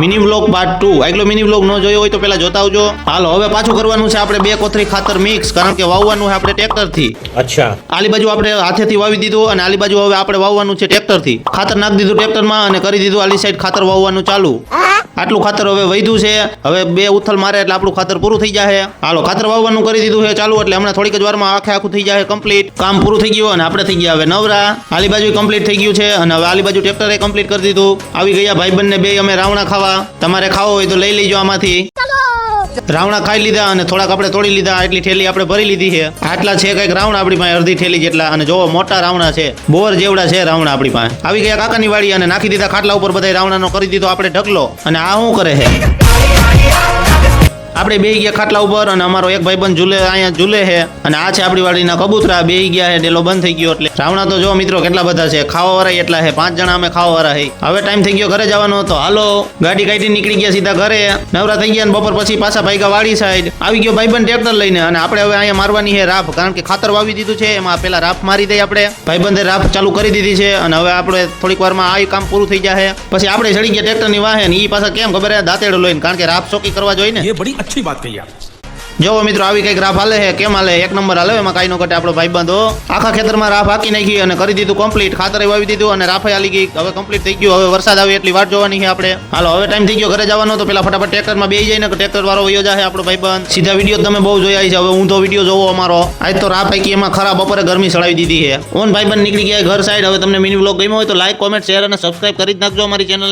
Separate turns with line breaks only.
Mini vlog part two આગલો mini vlog ન જોયો હોય તો પેલા જોતા આવજો. હાલ હવે પાછું કરવાનું છે આપણે બે કોથરી ખાતર મિક્સ કારણ કે વાવવાનું છે આપણે ટ્રેક્ટરથી.
અચ્છા.
આલી બાજુ આપણે હાથેથી વાવી દીધું અને આલી બાજુ હવે આપણે વાવવાનું છે ટ્રેક્ટરથી. ખાતર નાખી દીધું ટ્રેક્ટરમાં અને કરી દીધું આલી સાઈડ ખાતર વાવવાનું ચાલુ. આટલું ખાતર હવે વધ્યું છે. હવે બે ઉથલ મારે એટલે આપણું ખાતર પૂરું થઈ જાય હાલો ખાતર વાવવાનું કરી દીધું છે ચાલુ એટલે હમણાં થોડીક જ વારમાં આખે આખું થઈ જાય કમ્પ્લીટ કામ પૂરું થઈ ગયું અને આપણે થઈ ગયા હવે નવરા. આલી બાજુ કમ્પ્લીટ થઈ ગયું છે અને હવે આલી બાજુ ટ્રેક્ટરે કમ્પ્લીટ કરી દીધું. આવી ગયા ભાઈ બંને બે અમે રાવણા ખાવા તમારે ખાવો હોય તો લઈ લેજો આમાંથી. રાવણા ખાઈ લીધા અને થોડાક આપણે તોડી લીધા એટલી ઠેલી આપણે ભરી લીધી છે. આટલા છે કંઈક રાવણા આપણી પાસે, અડધી ઠેલી જેટલા. અને જોવો, મોટા રાવણા છે. બોર જેવડા છે રાવણા આપણી પાસે. આવી ગયા કાકાની વાડી અને નાખી દીધા ખાટલા ઉપર બધા રાવણાનો કરી દીધો આપણે ઢગલો. અને આ શું કરે છે? આપણે બે ગયા ખાટલા ઉપર અને અમારો એક ભાઈ ભાઈબંધ ઝૂલે, અહીંયા ઝૂલે છે. અને આ છે આપણી વાડીના કબૂતરા. બે ગયા છે ડેલો બંધ થઈ ગયો એટલે. રાવણા તો જો મિત્રો કેટલા બધા છે ખાવા એટલા છે, પાંચ જણા અમે ખાવા વાળા હવે ટાઈમ થઈ ગયો ઘરે જવાનો હતો હાલો, ગાડી કાઢી નીકળી ગયા સીધા ઘરે. નવરા થઈ ગયા ને બપોર પછી પાછા ભાઈગા વાડી સાઈડ આવી ગયો ભાઈબંધ ટ્રેક્ટર લઈને અને આપણે હવે અહીંયા મારવાની છે રાફ, કારણ કે ખાતર વાવી દીધું છે, એમાં પેલા રાફ મારી દઈએ આપણે. ભાઈ ભાઈબંધે રાફ ચાલુ કરી દીધી છે અને હવે આપણે થોડીક વારમાં આ કામ પૂરું થઈ જાય પછી આપણે ચડી ગયા ટ્રેક્ટરની વાહે ને એ પાછા કેમ ખબર દાંતેડું લઈને, કારણ કે રાફ ચોકી કરવા જોઈએ ને.
अच्छी बात कही आप
જોવો મિત્રો આવી કઈક રાફ હાલે છે કેમ હાલે એક નંબર હાલે એમાં કાંઈ નો ઘટે આપણો ભાઈબંધો આખા ખેતરમાં રાફ હાકી નાખી અને કરી દીધું કમ્પ્લીટ ખાતર વાવી દીધું અને રાફે હાલી ગઈ હવે કમ્પ્લીટ થઈ ગયું હવે વરસાદ આવે એટલી વાટ જોવાની છે આપણે હાલો હવે ટાઈમ થઈ ગયો ઘરે જવાનો તો પેલા ફટાફટ ટ્રેક્ટરમાં બેસી જાય ને ટ્રેક્ટર વાળો વયો જાય આપણો ભાઈબંધ સીધા વિડીયો તમે બહુ જોયા છે હવે ઊંધો વિડીયો જોવો અમારો આજ તો રાફ હાકી એમાં ખરા બપોરે ગરમી ચડાવી દીધી છે ઓન ભાઈબંધ નીકળી ગયા ઘર સાઈડ હવે તમને મિની વ્લોગ ગમ્યો હોય તો લાઈક કોમેન્ટ શેર અને સબસ્ક્રાઇબ કરી જ નાખજો અમારી ચેનલ